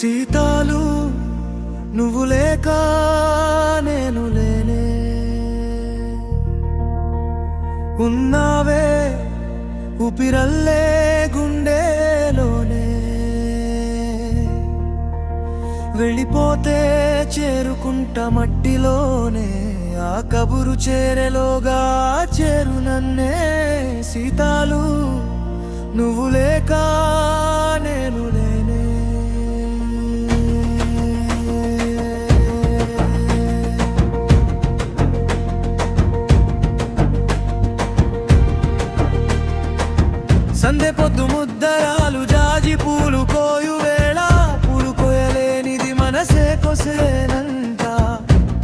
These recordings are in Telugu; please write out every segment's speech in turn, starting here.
సీతాలు నువ్వు లేక నేను లేనే. ఉన్నావే ఉపిరల్లే గుండెలోనే. వెళ్ళిపోతే చేరుకుంట మట్టిలోనే ఆ కబురు చేరెలోగా చేరు నన్నే. సీతాలు నువ్వు లేక నేను సందె పొద్దు ముద్దరాలు జాజి పూలు కోయు వేళ. పూలు కోయలేనిది మనసే కొసేనంట.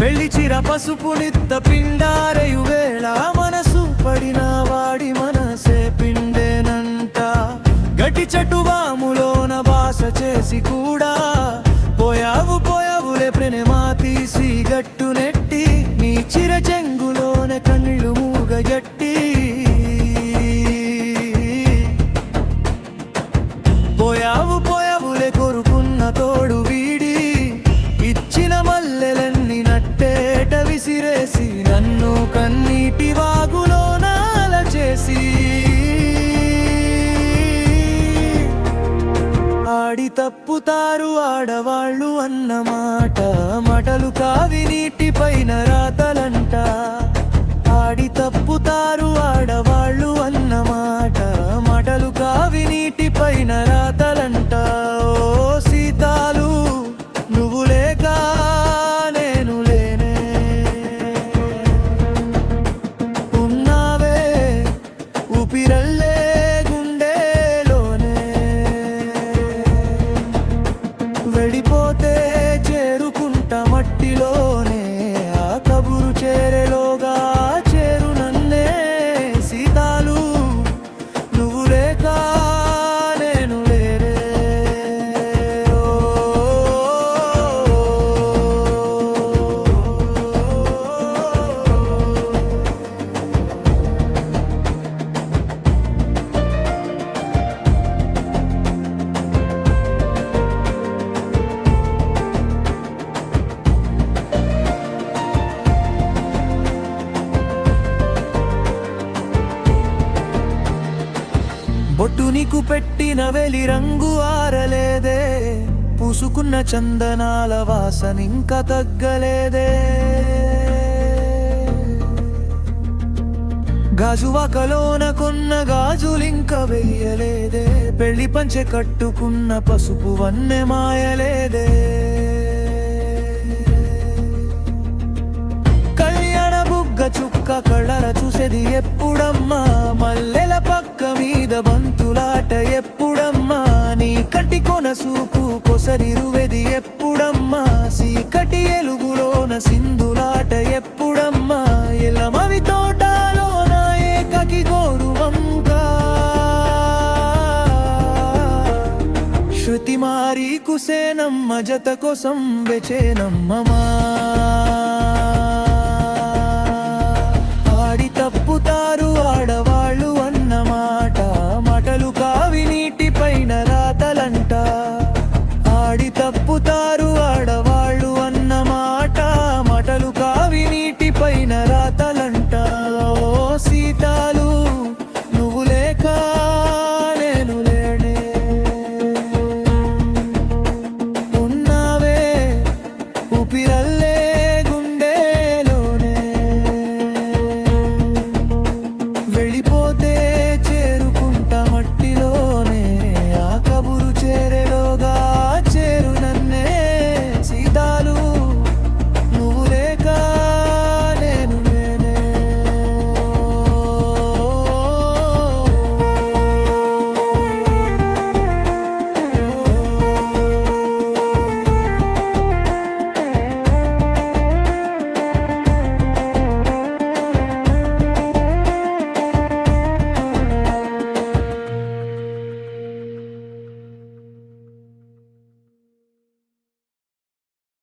పెళ్ళి చిర పసుపు నిత్త పిండారయు వేళ. మనసు పడిన వాడి మనసే పిండేనంట. గటి చెట్టు వాములోన బాస చేసి కూడా. పోయావు పోయావులే ప్రేమ తీసి గట్టు నెట్టి. నీ చిర చెంగు కొరుకున్న తోడు వీడి. ఇచ్చిన మల్లెలన్నీ నట్టేట విసిరేసి నన్ను కన్నీటి వాగులో నాల చేసి ఆడి తప్పుతారు ఆడవాళ్ళు అన్నమాట మటలు కావి నీటి పైన రాతలంట. ఆడి తప్పుతారు ఆడవాళ్ళు అన్న వెళ్ళిపోతే చేరుకుంట మట్టిలో. బొట్టు నీకు పెట్టిన వెలి రంగు ఆరలేదే. పూసుకున్న చందనాల వాసనింక తగ్గలేదే. గాజువాకలోన కొన్న గాజులింక వెయ్యలేదే. పెళ్ళి పంచె కట్టుకున్న పసుపు వన్నె మాయలేదే. కళ్యాణ బుగ్గ చుక్క కళ్ళర చూసేది ఎప్పుడమ్మా? మల్లెల పక్క మీద బంతులాట ఎప్పుడమ్మా? నీ కటి కొన సూపు కొసరిరువెది ఎప్పుడమ్మా? సీకటి ఎలుగులోన సింధులాట ఎప్పుడమ్మా? ఎలమవి తోటలో నా ఏకకి గోరువంగా శృతి మారీ కుసేనమ్మ జత కోసం వెచేనమ్మమా ఉన్నావే ఊపిరల్లే